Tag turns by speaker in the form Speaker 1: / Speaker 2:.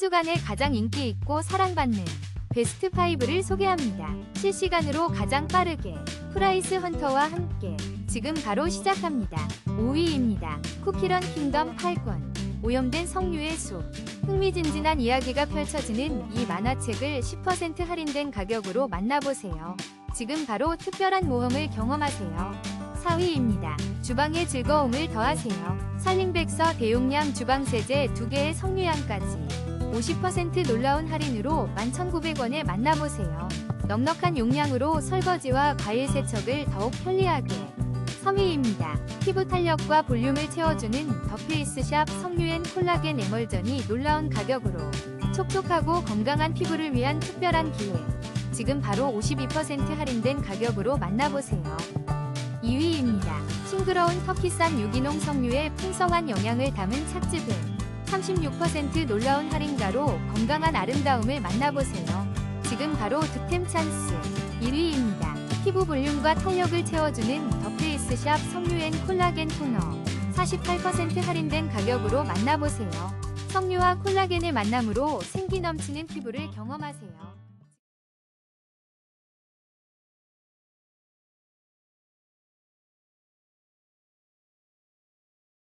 Speaker 1: 주간에 가장 인기 있고 사랑받는 베스트 5를 소개합니다. 실시간으로 가장 빠르게 프라이스 헌터와 함께 지금 바로 시작합니다. 5위입니다. 쿠키런 킹덤 8권 오염된 석류의 숲 흥미진진한 이야기가 펼쳐지는 이 만화책을 10% 할인된 가격으로 만나보세요. 지금 바로 특별한 모험을 경험하세요. 4위입니다. 주방의 즐거움을 더하세요. 살림백서 대용량 주방세제 2개의 석류향까지 50% 놀라운 할인으로 11,900원에 만나보세요. 넉넉한 용량으로 설거지와 과일 세척을 더욱 편리하게 3위입니다. 피부 탄력과 볼륨을 채워주는 더 페이스샵 석류엔 콜라겐 에멀전이 놀라운 가격으로 촉촉하고 건강한 피부를 위한 특별한 기회. 지금 바로 52% 할인된 가격으로 만나보세요. 2위입니다. 싱그러운 터키산 유기농 석류의 풍성한 영양을 담은 착즙은 36% 놀라운 할인가로 건강한 아름다움을 만나보세요. 지금 바로 득템 찬스 1위입니다. 피부 볼륨과 탄력을 채워주는 더 페이스샵 석류엔 콜라겐 토너 48% 할인된 가격으로 만나보세요. 석류와 콜라겐의 만남으로 생기 넘치는 피부를 경험하세요.